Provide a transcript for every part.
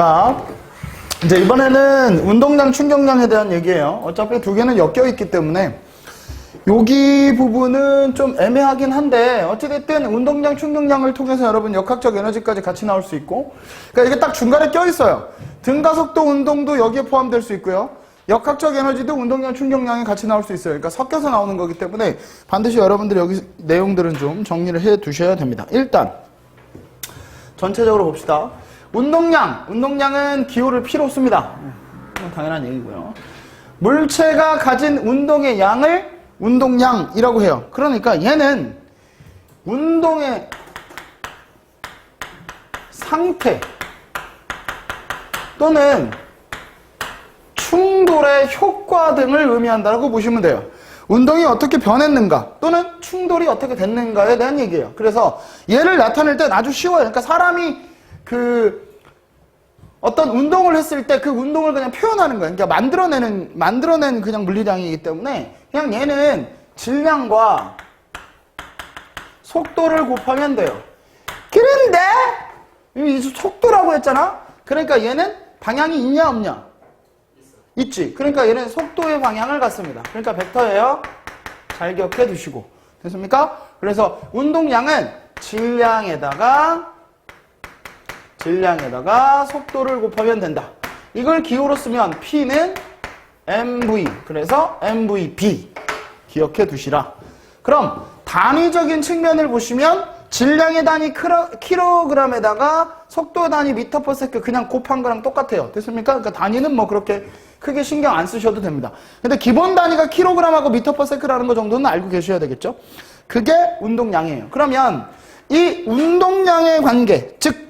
자, 이제 이번에는 운동량, 충격량에 대한 얘기예요. 어차피 두 개는 엮여 있기 때문에 여기 부분은 좀 애매하긴 한데 어찌됐든 운동량, 충격량을 통해서 여러분 역학적 에너지까지 같이 나올 수 있고 그러니까 이게 딱 중간에 껴 있어요. 등가속도 운동도 여기에 포함될 수 있고요. 역학적 에너지도 운동량, 충격량이 같이 나올 수 있어요. 그러니까 섞여서 나오는 거기 때문에 반드시 여러분들이 여기 내용들은 좀 정리를 해 두셔야 됩니다. 일단 전체적으로 봅시다. 운동량, 운동량은 기호를 P로 씁니다. 음, 당연한 얘기고요. 물체가 가진 운동의 양을 운동량이라고 해요. 그러니까 얘는 운동의 상태 또는 충돌의 효과 등을 의미한다고 보시면 돼요. 운동이 어떻게 변했는가 또는 충돌이 어떻게 됐는가에 대한 얘기예요. 그래서 얘를 나타낼 땐 아주 쉬워요. 그러니까 사람이 그 어떤 운동을 했을 때 그 운동을 그냥 표현하는 거예요. 그러니까 만들어내는 만들어낸 그냥 물리량이기 때문에 그냥 얘는 질량과 속도를 곱하면 돼요. 그런데 이 속도라고 했잖아. 그러니까 얘는 방향이 있냐 없냐? 있지. 그러니까 얘는 속도의 방향을 갖습니다. 그러니까 벡터예요. 잘 기억해 두시고. 됐습니까? 그래서 운동량은 질량에다가 질량에다가 속도를 곱하면 된다. 이걸 기호로 쓰면 P는 MV. 그래서 MVB. 기억해 두시라. 그럼 단위적인 측면을 보시면 질량의 단위 킬로그램에다가 속도 단위 미터 퍼 세컨드 그냥 곱한 거랑 똑같아요. 됐습니까? 그러니까 단위는 뭐 그렇게 크게 신경 안 쓰셔도 됩니다. 근데 기본 단위가 킬로그램하고 미터 퍼 세컨드라는 거 정도는 알고 계셔야 되겠죠? 그게 운동량이에요. 그러면 이 운동량의 관계, 즉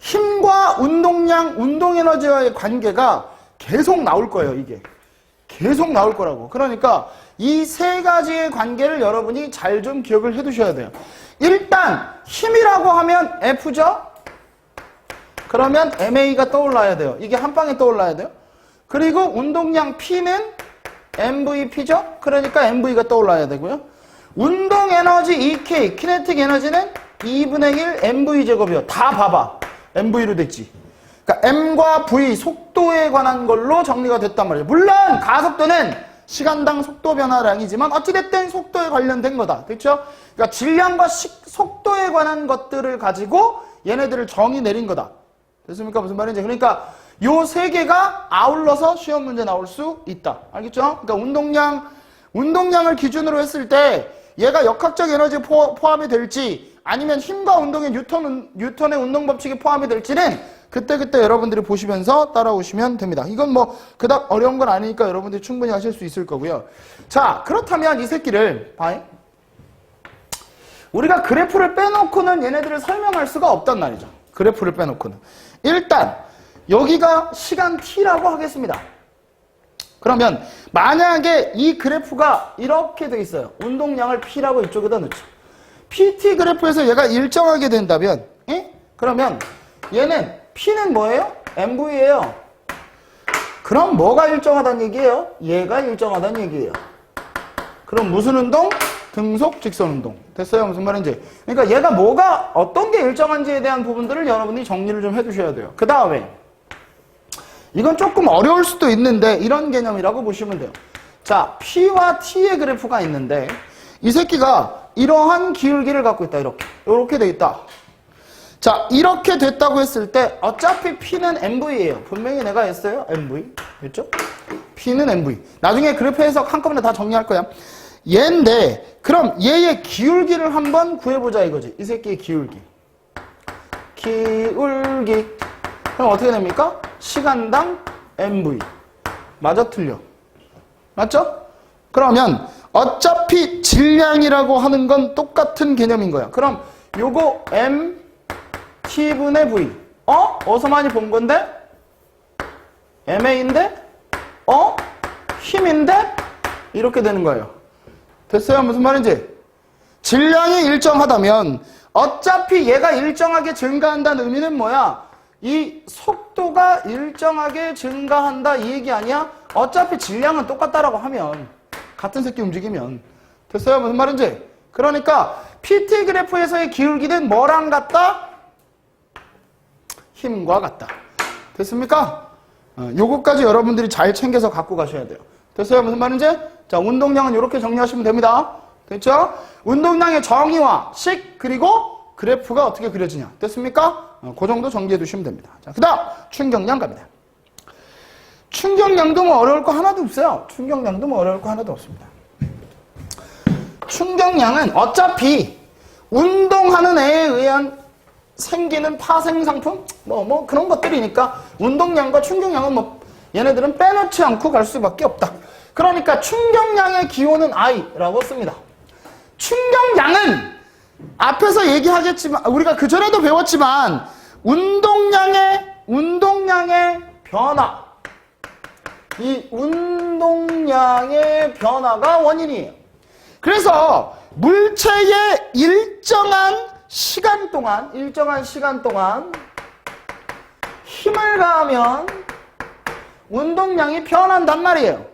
힘과 운동량, 운동 에너지와의 관계가 계속 나올 거예요, 이게. 계속 나올 거라고. 그러니까 이 세 가지의 관계를 여러분이 잘 좀 기억을 해 두셔야 돼요. 일단 힘이라고 하면 F죠? 그러면 MA가 떠올라야 돼요. 이게 한 방에 떠올라야 돼요. 그리고 운동량 P는 MVP죠? 그러니까 MV가 떠올라야 되고요. 운동 에너지 EK, 키네틱 에너지는 2분의 1 MV 제곱이요. 다 봐봐. MV로 됐지. 그러니까 M과 V 속도에 관한 걸로 정리가 됐단 말이에요. 물론 가속도는 시간당 속도 변화량이지만 어찌됐든 속도에 관련된 거다. 됐죠? 그러니까 질량과 시- 속도에 관한 것들을 가지고 얘네들을 정의 내린 거다. 됐습니까? 무슨 말인지. 그러니까 요 세 개가 아울러서 시험 문제 나올 수 있다. 알겠죠? 그러니까 운동량, 운동량을 기준으로 했을 때 얘가 역학적 에너지에 포, 포함이 될지 아니면 힘과 운동의 뉴턴, 뉴턴의 운동 법칙이 포함이 될지는 그때 그때 여러분들이 보시면서 따라오시면 됩니다. 이건 뭐 그닥 어려운 건 아니니까 여러분들이 충분히 하실 수 있을 거고요. 자, 그렇다면 이 새끼를 봐요. 우리가 그래프를 빼놓고는 얘네들을 설명할 수가 없단 말이죠. 그래프를 빼놓고는. 일단 여기가 시간 t라고 하겠습니다. 그러면 만약에 이 그래프가 이렇게 돼 있어요. 운동량을 p라고 이쪽에다 넣죠. Pt 그래프에서 얘가 일정하게 된다면 예? 그러면 얘는 p는 뭐예요? mv예요. 그럼 뭐가 일정하다는 얘기예요? 얘가 일정하다는 얘기예요. 그럼 무슨 운동? 등속 직선 운동. 됐어요? 무슨 말인지. 그러니까 얘가 뭐가 어떤 게 일정한지에 대한 부분들을 여러분이 정리를 좀 해두셔야 돼요. 그 다음에 이건 조금 어려울 수도 있는데 이런 개념이라고 보시면 돼요. 자, P와 T의 그래프가 있는데 이 새끼가 이러한 기울기를 갖고 있다. 이렇게. 이렇게 돼 있다. 자, 이렇게 됐다고 했을 때 어차피 P는 MV예요. 분명히 내가 했어요. MV. 됐죠? P는 MV. 나중에 그래프 해석 한꺼번에 다 정리할 거야. 얘인데 그럼 얘의 기울기를 한번 구해보자 이거지. 이 새끼의 기울기. 기울기. 그럼 어떻게 됩니까? 시간당 MV. 맞아 틀려. 맞죠? 그러면 어차피 질량이라고 하는 건 똑같은 개념인 거야. 그럼 요거 M T분의 V. 어? 어디서 많이 본 건데? MA인데? 어? 힘인데? 이렇게 되는 거예요. 됐어요? 무슨 말인지? 질량이 일정하다면 어차피 얘가 일정하게 증가한다는 의미는 뭐야? 이 속도가 일정하게 증가한다 이 얘기 아니야? 어차피 질량은 똑같다라고 하면 같은 새끼 움직이면 됐어요? 무슨 말인지? 그러니까 PT 그래프에서의 기울기는 뭐랑 같다? 힘과 같다. 됐습니까? 어, 요거까지 여러분들이 잘 챙겨서 갖고 가셔야 돼요. 됐어요? 무슨 말인지? 자, 운동량은 이렇게 정리하시면 됩니다. 됐죠? 운동량의 정의와 식, 그리고 그래프가 어떻게 그려지냐. 됐습니까? 어, 그 정도 정리해 두시면 됩니다. 자, 그 다음, 충격량 갑니다. 충격량도 뭐 어려울 거 하나도 없어요. 충격량도 뭐 어려울 거 하나도 없습니다. 충격량은 어차피 운동하는 애에 의한 생기는 파생 상품 뭐 뭐 그런 것들이니까 운동량과 충격량은 뭐 얘네들은 빼놓지 않고 갈 수밖에 없다. 그러니까 충격량의 기호는 I라고 씁니다. 충격량은 앞에서 얘기하겠지만 우리가 그 전에도 배웠지만 운동량의 운동량의 변화 이 운동량의 변화가 원인이에요. 그래서 물체의 일정한 시간 동안, 일정한 시간 동안 힘을 가하면 운동량이 변한단 말이에요.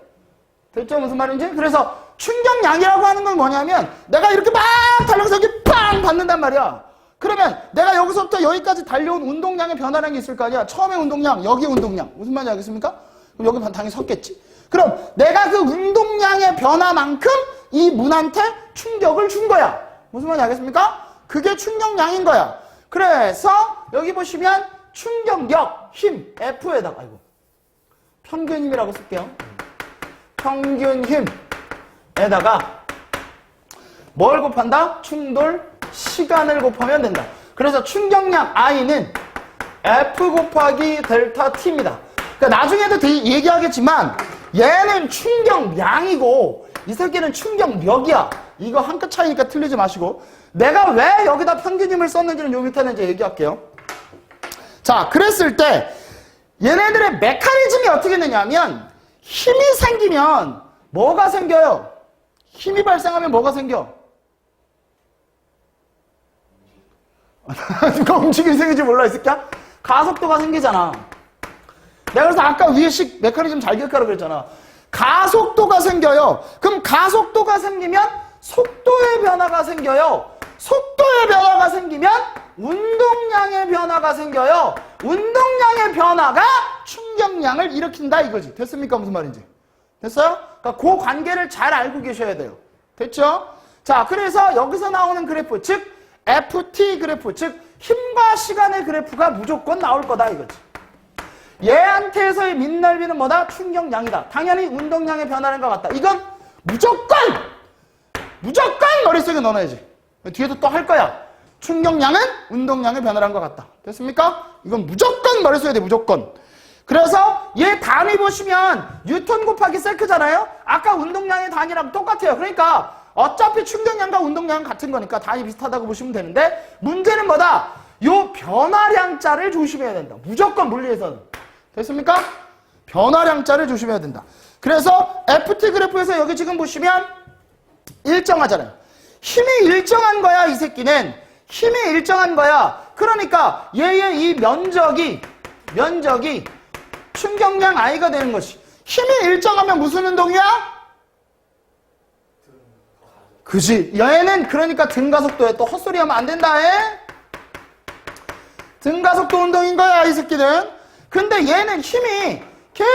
됐죠? 무슨 말인지? 그래서 충격량이라고 하는 건 뭐냐면 내가 이렇게 막 달려서 여기 빵 받는단 말이야. 그러면 내가 여기서부터 여기까지 달려온 운동량의 변화라는 게 있을 거 아니야. 처음에 운동량, 여기 운동량. 무슨 말인지 알겠습니까? 그럼 여기 당연히 섰겠지. 그럼 내가 그 운동량의 변화만큼 이 문한테 충격을 준 거야. 무슨 말인지 알겠습니까? 그게 충격량인 거야. 그래서 여기 보시면 충격력, 힘, F에다가, 아이고. 평균 힘이라고 쓸게요. 평균 힘에다가 뭘 곱한다? 충돌 시간을 곱하면 된다. 그래서 충격량 I는 F 곱하기 델타 T입니다. 그러니까 나중에도 되- 얘기하겠지만 얘는 충격량이고 이 새끼는 충격력이야. 이거 한 끗 차이니까 틀리지 마시고 내가 왜 여기다 평균 힘을 썼는지는 요 밑에는 이제 얘기할게요. 자, 그랬을 때 얘네들의 메커니즘이 어떻게 되냐면 힘이 생기면 뭐가 생겨요? 힘이 발생하면 뭐가 생겨? 누가 움직임이 생길지 몰라 이 새끼야? 가속도가 생기잖아. 내가 그래서 아까 위에 식 메커니즘 잘 기억하라고 그랬잖아. 가속도가 생겨요. 그럼 가속도가 생기면 속도의 변화가 생겨요. 속도의 변화가 생기면 운동량의 변화가 생겨요. 운동량의 변화가 충격량을 일으킨다 이거지. 됐습니까? 무슨 말인지. 됐어요? 그러니까 그 관계를 잘 알고 계셔야 돼요. 됐죠? 자, 그래서 여기서 나오는 그래프, 즉 FT 그래프, 즉 힘과 시간의 그래프가 무조건 나올 거다 이거지. 얘한테서의 민넓이는 뭐다? 충격량이다. 당연히 운동량의 변화는 것 같다. 이건 무조건 무조건 머릿속에 넣어놔야지. 뒤에도 또 할 거야. 충격량은 운동량의 변화란 것 같다. 됐습니까? 이건 무조건 머릿속에 돼, 무조건. 그래서 얘 단위 보시면 뉴턴 곱하기 세크잖아요? 아까 운동량의 단위랑 똑같아요. 그러니까 어차피 충격량과 운동량은 같은 거니까 단위 비슷하다고 보시면 되는데 문제는 뭐다? 요 변화량자를 조심해야 된다. 무조건 물리에서는. 됐습니까? 변화량자를 조심해야 된다. 그래서 FT 그래프에서 여기 지금 보시면 일정하잖아요. 힘이 일정한 거야, 이 새끼는. 힘이 일정한 거야. 그러니까 얘의 이 면적이, 면적이 충격량 I가 되는 것이. 힘이 일정하면 무슨 운동이야? 그지. 얘는 그러니까 등가속도에 또 헛소리 하면 안 된다, 해? 등가속도 운동인 거야, 이 새끼는. 근데 얘는 힘이 계속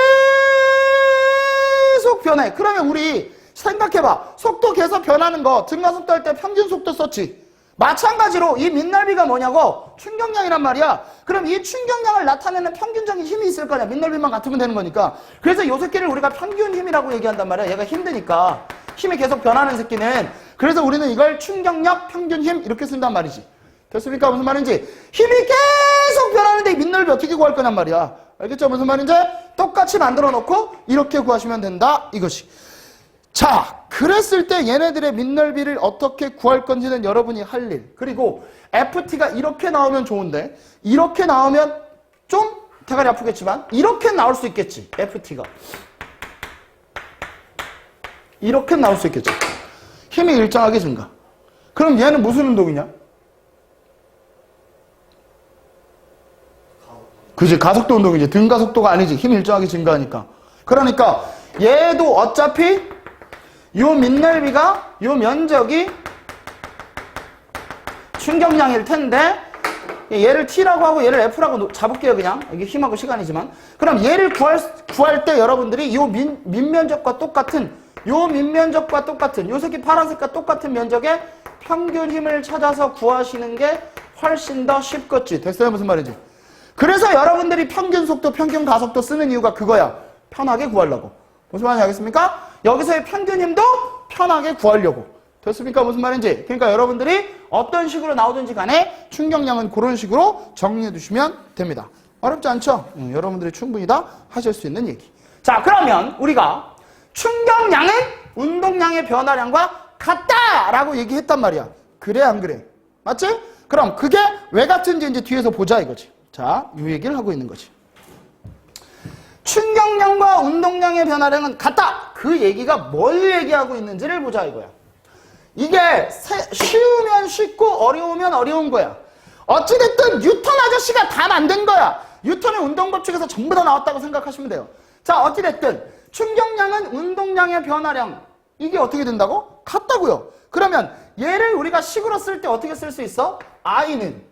변해. 그러면 우리 생각해봐. 속도 계속 변하는 거 등가속도 할 때 평균 속도 썼지. 마찬가지로 이 민넓이가 뭐냐고 충격량이란 말이야. 그럼 이 충격량을 나타내는 평균적인 힘이 있을 거냐. 민넓이만 같으면 되는 거니까. 그래서 요 새끼를 우리가 평균 힘이라고 얘기한단 말이야. 얘가 힘드니까. 힘이 계속 변하는 새끼는. 그래서 우리는 이걸 충격력, 평균 힘 이렇게 쓴단 말이지. 됐습니까? 무슨 말인지. 힘이 계속 변하는데 이 민넓이 어떻게 구할 거냔 말이야. 알겠죠? 무슨 말인지? 똑같이 만들어 놓고 이렇게 구하시면 된다. 이것이. 자, 그랬을 때 얘네들의 민넓이를 어떻게 구할 건지는 여러분이 할 일. 그리고 FT가 이렇게 나오면 좋은데, 이렇게 나오면 좀 대가리 아프겠지만, 이렇게 나올 수 있겠지. FT가. 이렇게 나올 수 있겠죠. 힘이 일정하게 증가. 그럼 얘는 무슨 운동이냐? 그지? 가속도 운동이지 등 가속도가 아니지. 힘 일정하게 증가하니까. 그러니까 얘도 어차피 요 민넓이가 요 면적이 충격량일 텐데 얘를 t라고 하고 얘를 f라고 놓- 잡을게요 그냥. 이게 힘하고 시간이지만. 그럼 얘를 구할 구할 때 여러분들이 요 민, 민면적과 똑같은 요 민면적과 똑같은 요 새끼 파란색과 똑같은 면적의 평균 힘을 찾아서 구하시는 게 훨씬 더 쉽겠지. 됐어요? 무슨 말인지 그래서 여러분들이 평균 속도 평균 가속도 쓰는 이유가 그거야 편하게 구하려고 무슨 말인지 알겠습니까? 여기서의 평균 힘도 편하게 구하려고 됐습니까? 무슨 말인지. 그러니까 여러분들이 어떤 식으로 나오든지 간에 충격량은 그런 식으로 정리해 두시면 됩니다. 어렵지 않죠? 음, 여러분들이 충분히 다 하실 수 있는 얘기. 자, 그러면 우리가 충격량은 운동량의 변화량과 같다라고 얘기했단 말이야. 그래 안 그래? 맞지? 그럼 그게 왜 같은지 이제 뒤에서 보자 이거지. 자, 이 얘기를 하고 있는 거지. 충격량과 운동량의 변화량은 같다. 그 얘기가 뭘 얘기하고 있는지를 보자 이거야. 이게 세- 쉬우면 쉽고 어려우면 어려운 거야. 어찌됐든 뉴턴 아저씨가 다 만든 거야. 뉴턴의 운동법칙에서 전부 다 나왔다고 생각하시면 돼요. 자, 어찌됐든 충격량은 운동량의 변화량. 이게 어떻게 된다고? 같다고요. 그러면 얘를 우리가 식으로 쓸 때 어떻게 쓸 수 있어? I는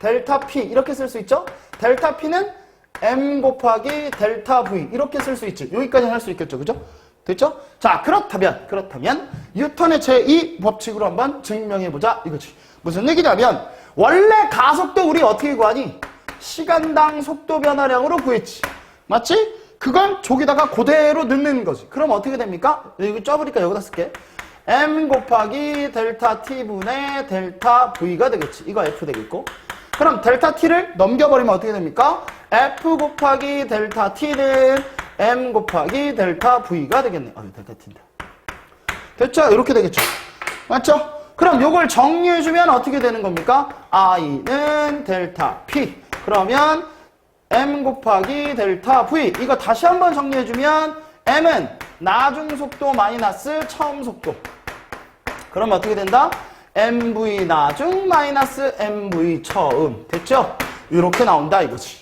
델타 P 이렇게 쓸 수 있죠? 델타 P는 M 곱하기 델타 V 이렇게 쓸 수 있지. 여기까지는 할수 있겠죠. 그죠? 됐죠? 자, 그렇다면 그렇다면 뉴턴의 제2 법칙으로 한번 증명해 보자 이거지. 무슨 얘기냐면 원래 가속도 우리 어떻게 구하니? 시간당 속도 변화량으로 구했지. 맞지? 그걸 저기다가 그대로 넣는 거지. 그럼 어떻게 됩니까? 여기 쪄버리니까 여기다 쓸게. m 곱하기 델타 t분의 델타 v가 되겠지. 이거 f 되겠고. 그럼 델타 t를 넘겨버리면 어떻게 됩니까? f 곱하기 델타 t는 m 곱하기 델타 v가 되겠네. 아, 델타 t인데. 됐죠? 이렇게 되겠죠. 맞죠? 그럼 이걸 정리해주면 어떻게 되는 겁니까? i는 델타 p. 그러면 m 곱하기 델타 v. 이거 다시 한번 정리해주면 m은 나중 속도 마이너스 처음 속도. 그럼 어떻게 된다? Mv 나중 마이너스 mv 처음. 됐죠? 이렇게 나온다 이거지.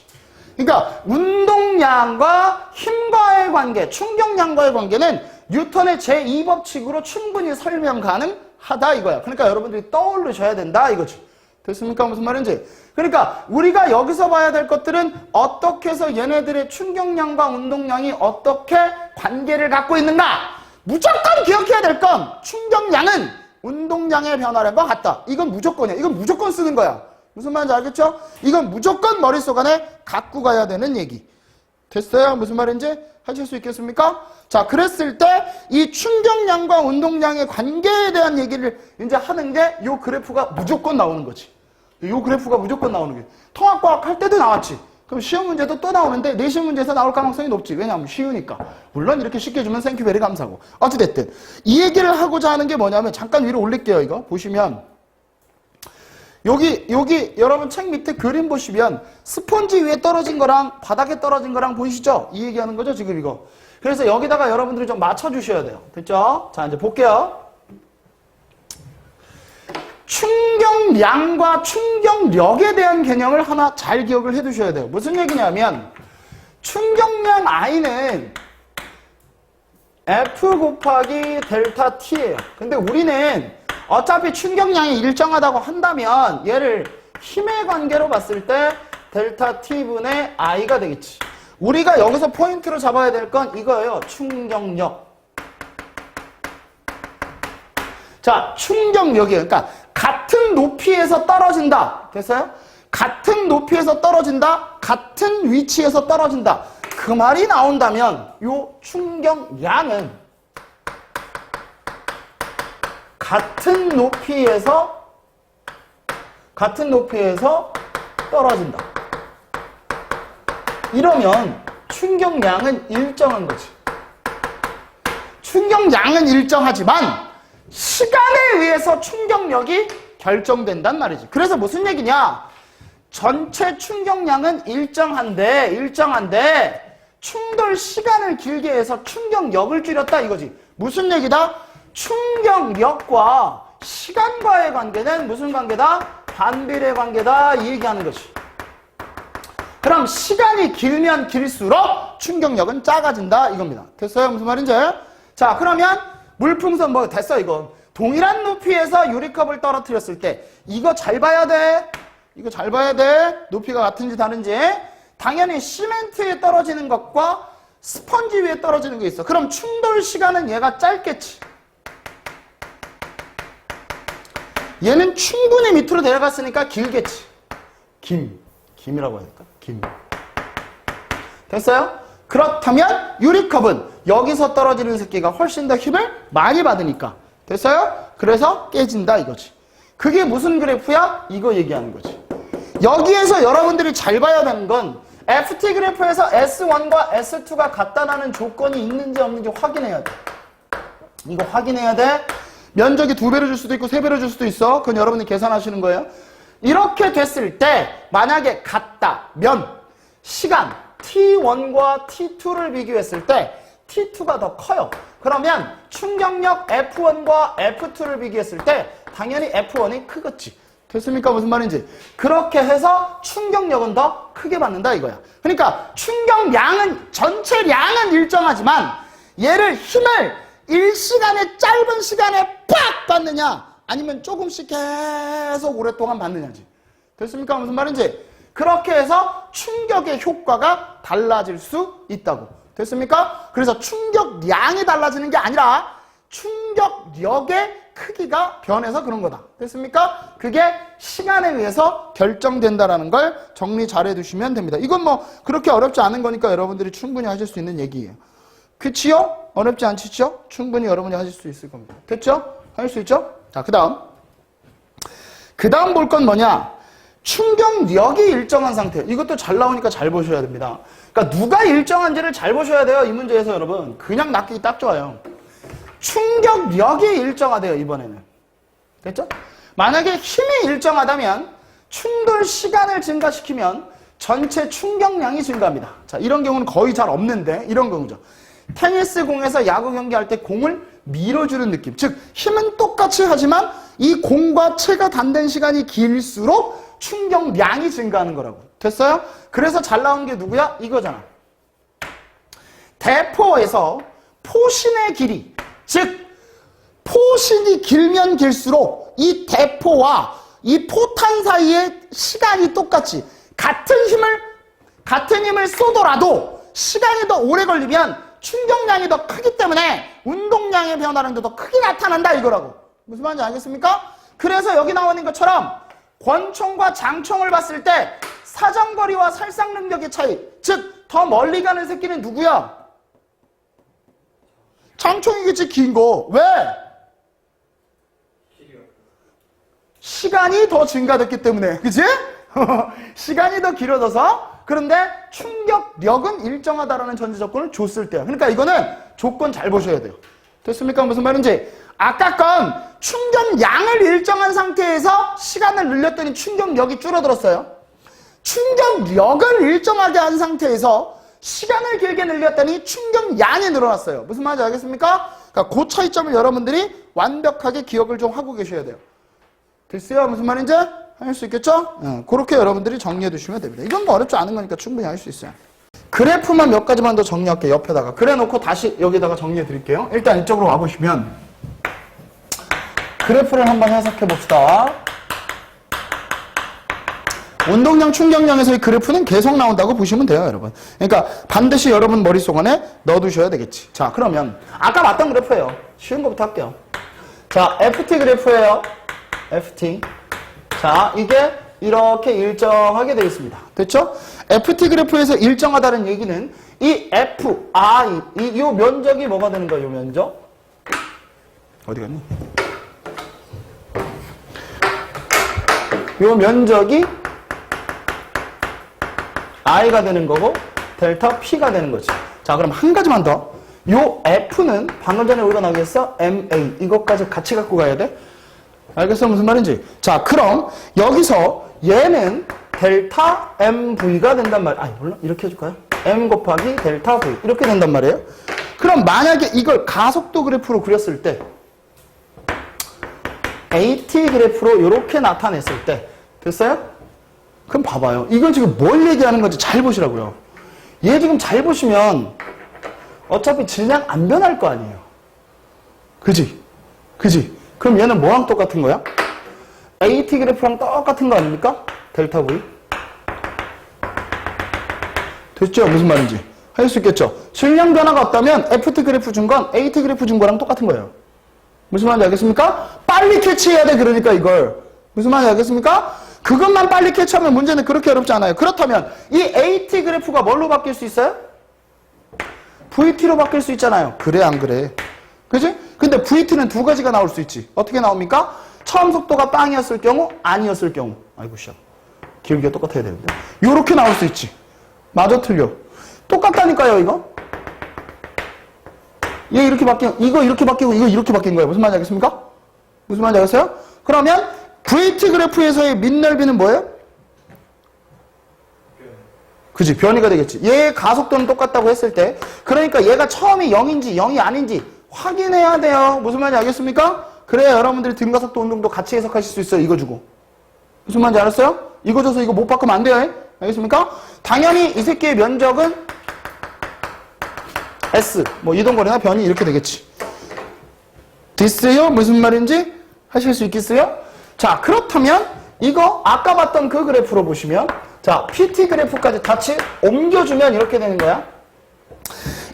그러니까 운동량과 힘과의 관계, 충격량과의 관계는 뉴턴의 제2법칙으로 충분히 설명 가능하다 이거야. 그러니까 여러분들이 떠올리셔야 된다 이거지. 됐습니까? 무슨 말인지. 그러니까 우리가 여기서 봐야 될 것들은 어떻게 해서 얘네들의 충격량과 운동량이 어떻게 관계를 갖고 있는가. 무조건 기억해야 될 건 충격량은 운동량의 변화량과 같다. 이건 무조건이야. 이건 무조건 쓰는 거야. 무슨 말인지 알겠죠? 이건 무조건 머릿속 안에 갖고 가야 되는 얘기. 됐어요? 무슨 말인지 하실 수 있겠습니까? 자, 그랬을 때 이 충격량과 운동량의 관계에 대한 얘기를 이제 하는 게이 그래프가 무조건 나오는 거지. 이 그래프가 무조건 나오는 게. 통합과학 할 때도 나왔지. 그럼 시험 문제도 또 나오는데 내신 문제에서 나올 가능성이 높지. 왜냐하면 쉬우니까. 물론 이렇게 쉽게 주면 생큐베리 감사고. 어찌됐든 이 얘기를 하고자 하는 게 뭐냐면 잠깐 위로 올릴게요. 이거 보시면 여기 여기 여러분 책 밑에 그림 보시면 스펀지 위에 떨어진 거랑 바닥에 떨어진 거랑 보이시죠? 이 얘기하는 거죠 지금 이거. 그래서 여기다가 여러분들이 좀 맞춰 주셔야 돼요. 됐죠? 자 이제 볼게요. 충격량과 충격력에 대한 개념을 하나 잘 기억을 해 두셔야 돼요. 무슨 얘기냐면 충격량 I는 F 곱하기 델타 T예요. 근데 우리는 어차피 충격량이 일정하다고 한다면 얘를 힘의 관계로 봤을 때 델타 T분의 I가 되겠지. 우리가 여기서 포인트로 잡아야 될 건 이거예요. 충격력. 자, 충격력이에요. 그러니까 같은 높이에서 떨어진다. 됐어요? 같은 높이에서 떨어진다. 같은 위치에서 떨어진다. 그 말이 나온다면 요 충격량은 같은 높이에서 같은 높이에서 떨어진다. 이러면 충격량은 일정한 거지. 충격량은 일정하지만 시간에 의해서 충격력이 결정된단 말이지. 그래서 무슨 얘기냐? 전체 충격량은 일정한데, 일정한데, 충돌 시간을 길게 해서 충격력을 줄였다 이거지. 무슨 얘기다? 충격력과 시간과의 관계는 무슨 관계다? 반비례 관계다. 이 얘기하는 거지. 그럼 시간이 길면 길수록 충격력은 작아진다 이겁니다. 됐어요? 무슨 말인지? 자, 그러면 물풍선 뭐 됐어 이거. 동일한 높이에서 유리컵을 떨어뜨렸을 때 이거 잘 봐야 돼. 이거 잘 봐야 돼. 높이가 같은지 다른지. 당연히 시멘트에 떨어지는 것과 스펀지 위에 떨어지는 게 있어. 그럼 충돌 시간은 얘가 짧겠지. 얘는 충분히 밑으로 내려갔으니까 길겠지. 김. 김이라고 될까? 김. 됐어요? 그렇다면 유리컵은 여기서 떨어지는 새끼가 훨씬 더 힘을 많이 받으니까. 됐어요? 그래서 깨진다 이거지. 그게 무슨 그래프야? 이거 얘기하는 거지. 여기에서 여러분들이 잘 봐야 되는 건 FT 그래프에서 S1과 S2가 같다라는 조건이 있는지 없는지 확인해야 돼. 이거 확인해야 돼. 면적이 두 배로 줄 수도 있고 세 배로 줄 수도 있어. 그건 여러분이 계산하시는 거예요. 이렇게 됐을 때 만약에 같다면 시간 T1과 T2를 비교했을 때 T2가 더 커요. 그러면 충격력 F1과 F2를 비교했을 때 당연히 F1이 크겠지. 됐습니까? 무슨 말인지. 그렇게 해서 충격력은 더 크게 받는다 이거야. 그러니까 충격량은 전체량은 일정하지만 얘를 힘을 일시간에 짧은 시간에 팍 받느냐 아니면 조금씩 계속 오랫동안 받느냐지. 됐습니까? 무슨 말인지. 그렇게 해서 충격의 효과가 달라질 수 있다고. 됐습니까? 그래서 충격량이 달라지는 게 아니라 충격력의 크기가 변해서 그런 거다. 됐습니까? 그게 시간에 의해서 결정된다라는 걸 정리 잘 해두시면 됩니다. 이건 뭐 그렇게 어렵지 않은 거니까 여러분들이 충분히 하실 수 있는 얘기예요. 그치요? 어렵지 않지죠? 충분히 여러분이 하실 수 있을 겁니다. 됐죠? 할 수 있죠? 자, 그 다음. 그 다음 볼 건 뭐냐? 충격력이 일정한 상태. 이것도 잘 나오니까 잘 보셔야 됩니다. 그러니까 누가 일정한지를 잘 보셔야 돼요. 이 문제에서 여러분. 그냥 낚이기 딱 좋아요. 충격력이 일정하대요, 이번에는. 됐죠? 만약에 힘이 일정하다면 충돌 시간을 증가시키면 전체 충격량이 증가합니다. 자, 이런 경우는 거의 잘 없는데, 이런 경우죠. 테니스 공에서 야구 경기할 때 공을 밀어주는 느낌. 즉, 힘은 똑같이 하지만 이 공과 채가 닿는 시간이 길수록 충격량이 증가하는 거라고. 됐어요? 그래서 잘 나온 게 누구야? 이거잖아. 대포에서 포신의 길이, 즉, 포신이 길면 길수록 이 대포와 이 포탄 사이의 시간이 똑같이 같은 힘을, 같은 힘을 쏘더라도 시간이 더 오래 걸리면 충격량이 더 크기 때문에 운동량의 변화량도 더 크게 나타난다 이거라고. 무슨 말인지 알겠습니까? 그래서 여기 나오는 것처럼 권총과 장총을 봤을 때 사정거리와 살상 능력의 차이, 즉 더 멀리 가는 새끼는 누구야? 장총이겠지 긴 거. 왜? 시간이 더 증가됐기 때문에, 그지? 시간이 더 길어져서 그런데 충격력은 일정하다라는 전제 조건을 줬을 때야. 그러니까 이거는 조건 잘 보셔야 돼요. 됐습니까? 무슨 말인지. 아까 건 충격량을 일정한 상태에서 시간을 늘렸더니 충격력이 줄어들었어요. 충격력을 일정하게 한 상태에서 시간을 길게 늘렸더니 충격량이 늘어났어요. 무슨 말인지 알겠습니까? 그러니까 그 차이점을 여러분들이 완벽하게 기억을 좀 하고 계셔야 돼요. 됐어요? 무슨 말인지? 할 수 있겠죠? 어, 그렇게 여러분들이 정리해 두시면 됩니다. 이건 뭐 어렵지 않은 거니까 충분히 할 수 있어요. 그래프만 몇 가지만 더 정리할게요. 옆에다가. 그래 놓고 다시 여기다가 정리해 드릴게요. 일단 이쪽으로 와보시면 그래프를 한번 해석해 봅시다. 운동량, 충격량에서의 그래프는 계속 나온다고 보시면 돼요, 여러분. 그러니까 반드시 여러분 머릿속에 넣어두셔야 되겠지. 자, 그러면 아까 봤던 그래프예요. 쉬운 것부터 할게요. 자, FT 그래프예요. FT. 자, 이게 이렇게 일정하게 되어 있습니다. 됐죠? FT 그래프에서 일정하다는 얘기는 이 F, I, 이, 요 면적이 뭐가 되는 거예요, 요 면적? 어디 갔니? 요 면적이 I가 되는 거고 델타 P가 되는 거지. 자, 그럼 한 가지만 더. 요 F는 방금 전에 우리가 나오겠어? MA. 이것까지 같이 갖고 가야 돼? 알겠어? 무슨 말인지? 자, 그럼 여기서 얘는 델타 MV가 된단 말이야. 아니, 몰라. 이렇게 해줄까요? M 곱하기 델타 V. 이렇게 된단 말이에요. 그럼 만약에 이걸 가속도 그래프로 그렸을 때 AT 그래프로 이렇게 나타냈을 때 됐어요? 그럼 봐봐요. 이건 지금 뭘 얘기하는 건지 잘 보시라고요. 얘 지금 잘 보시면 어차피 질량 안 변할 거 아니에요. 그지? 그지? 그럼 얘는 뭐랑 똑같은 거야? AT 그래프랑 똑같은 거 아닙니까? 델타 V. 됐죠? 무슨 말인지. 할 수 있겠죠? 질량 변화가 없다면 FT 그래프 준 건 AT 그래프 준 거랑 똑같은 거예요. 무슨 말인지 알겠습니까? 빨리 캐치해야 돼, 그러니까 이걸. 무슨 말인지 알겠습니까? 그것만 빨리 캐치하면 문제는 그렇게 어렵지 않아요. 그렇다면 이 AT 그래프가 뭘로 바뀔 수 있어요? VT로 바뀔 수 있잖아요. 그래, 안 그래? 그지? 근데 VT는 두 가지가 나올 수 있지. 어떻게 나옵니까? 처음 속도가 빵이었을 경우, 아니었을 경우. 아이고, 씨. 기울기가 똑같아야 되는데. 요렇게 나올 수 있지. 맞아, 틀려. 똑같다니까요, 이거? 얘 이렇게 바뀌고, 이거 이렇게 바뀌고, 이거 이렇게 바뀐 거예요. 무슨 말인지 알겠습니까? 무슨 말인지 알겠어요? 그러면 VT 그래프에서의 밑넓이는 뭐예요? 그지 변이가 되겠지. 얘의 가속도는 똑같다고 했을 때 그러니까 얘가 처음이 0인지 0이 아닌지 확인해야 돼요. 무슨 말인지 알겠습니까? 그래야 여러분들이 등가속도 운동도 같이 해석하실 수 있어요. 이거 주고. 무슨 말인지 알았어요? 이거 줘서 이거 못 바꾸면 안 돼요. 알겠습니까? 당연히 이 새끼의 면적은 S. 뭐 이동거리나 변이 이렇게 되겠지. 됐어요? 무슨 말인지 하실 수 있겠어요? 자, 그렇다면 이거 아까 봤던 그 그래프로 보시면 자, PT 그래프까지 같이 옮겨주면 이렇게 되는 거야.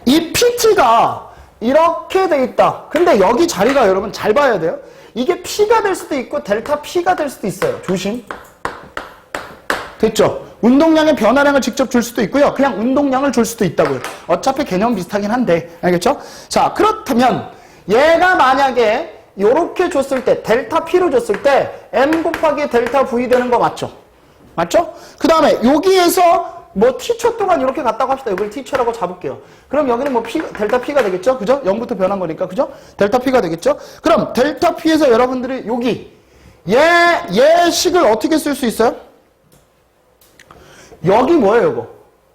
이 PT가 이렇게 돼 있다. 근데 여기 자리가 여러분 잘 봐야 돼요. 이게 P가 될 수도 있고 델타 P가 될 수도 있어요. 조심. 됐죠? 운동량의 변화량을 직접 줄 수도 있고요. 그냥 운동량을 줄 수도 있다고요. 어차피 개념 비슷하긴 한데. 알겠죠? 자, 그렇다면 얘가 만약에 이렇게 줬을 때 델타 P로 줬을 때 M 곱하기 델타 V 되는 거 맞죠? 맞죠? 그 다음에 여기에서 뭐 t초 동안 이렇게 갔다고 합시다. 여기를 t초라고 잡을게요. 그럼 여기는 뭐 P, 델타 P가 되겠죠? 그죠? 0부터 변한 거니까. 그죠? 델타 P가 되겠죠? 그럼 델타 P에서 여러분들이 여기 얘, 얘 식을 어떻게 쓸 수 있어요? 여기 뭐예요, 요거?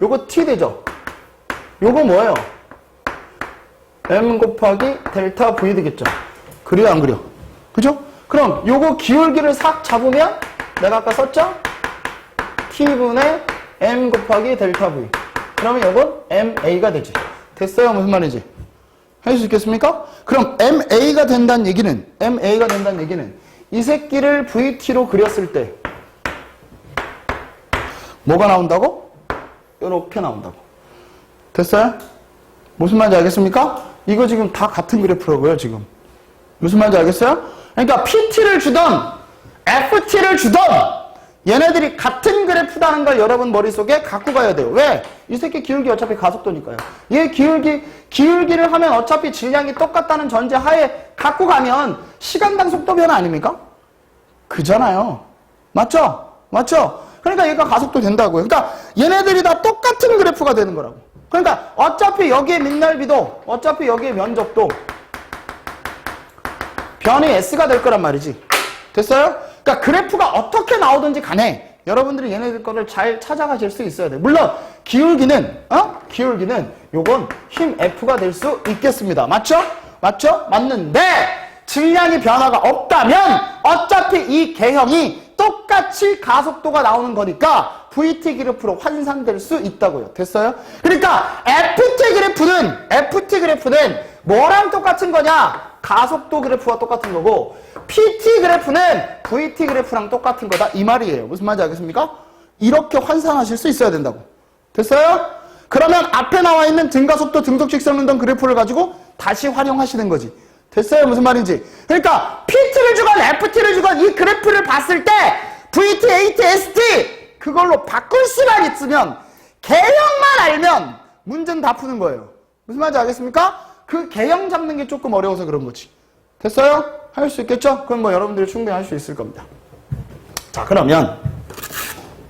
요거 t 되죠? 요거 뭐예요? m 곱하기 델타 v 되겠죠? 그래요, 안 그래요? 그죠? 그럼 요거 기울기를 싹 잡으면 내가 아까 썼죠? t분의 m 곱하기 델타 v. 그러면 요건 ma가 되지. 됐어요? 무슨 말인지? 할 수 있겠습니까? 그럼 ma가 된다는 얘기는 ma가 된다는 얘기는 이 새끼를 vt로 그렸을 때 뭐가 나온다고? 이렇게 나온다고. 됐어요? 무슨 말인지 알겠습니까? 이거 지금 다 같은 그래프라고요, 지금. 무슨 말인지 알겠어요? 그러니까 PT를 주던 FT를 주던 얘네들이 같은 그래프다는 걸 여러분 머릿속에 갖고 가야 돼요. 왜? 이 새끼 기울기 어차피 가속도니까요. 얘 기울기, 기울기를 하면 어차피 질량이 똑같다는 전제 하에 갖고 가면 시간당 속도 변화 아닙니까? 그잖아요. 맞죠? 맞죠? 그러니까 얘가 가속도 된다고요. 그러니까 얘네들이 다 똑같은 그래프가 되는 거라고. 그러니까 어차피 여기에 밑넓이도 어차피 여기에 면적도 변이 S가 될 거란 말이지. 됐어요? 그러니까 그래프가 어떻게 나오든지 간에 여러분들이 얘네들 거를 잘 찾아가실 수 있어야 돼. 물론 기울기는 어? 기울기는 요건 힘 F가 될 수 있겠습니다. 맞죠? 맞죠? 맞는데 질량의 변화가 없다면 어차피 이 개형이 똑같이 가속도가 나오는 거니까 VT 그래프로 환산될 수 있다고요. 됐어요? 그러니까 FT 그래프는 FT 그래프는 뭐랑 똑같은 거냐? 가속도 그래프와 똑같은 거고 PT 그래프는 VT 그래프랑 똑같은 거다 이 말이에요. 무슨 말인지 알겠습니까? 이렇게 환산하실 수 있어야 된다고. 됐어요? 그러면 앞에 나와 있는 등가속도 등속직선 운동 그래프를 가지고 다시 활용하시는 거지. 됐어요? 무슨 말인지. 그러니까 PT를 주건 FT를 주건 이 그래프를 봤을 때 VT, AT, ST 그걸로 바꿀 수만 있으면 개형만 알면 문제는 다 푸는 거예요. 무슨 말인지 알겠습니까? 그 개형 잡는 게 조금 어려워서 그런 거지. 됐어요? 할 수 있겠죠? 그럼 뭐 여러분들이 충분히 할 수 있을 겁니다. 자, 그러면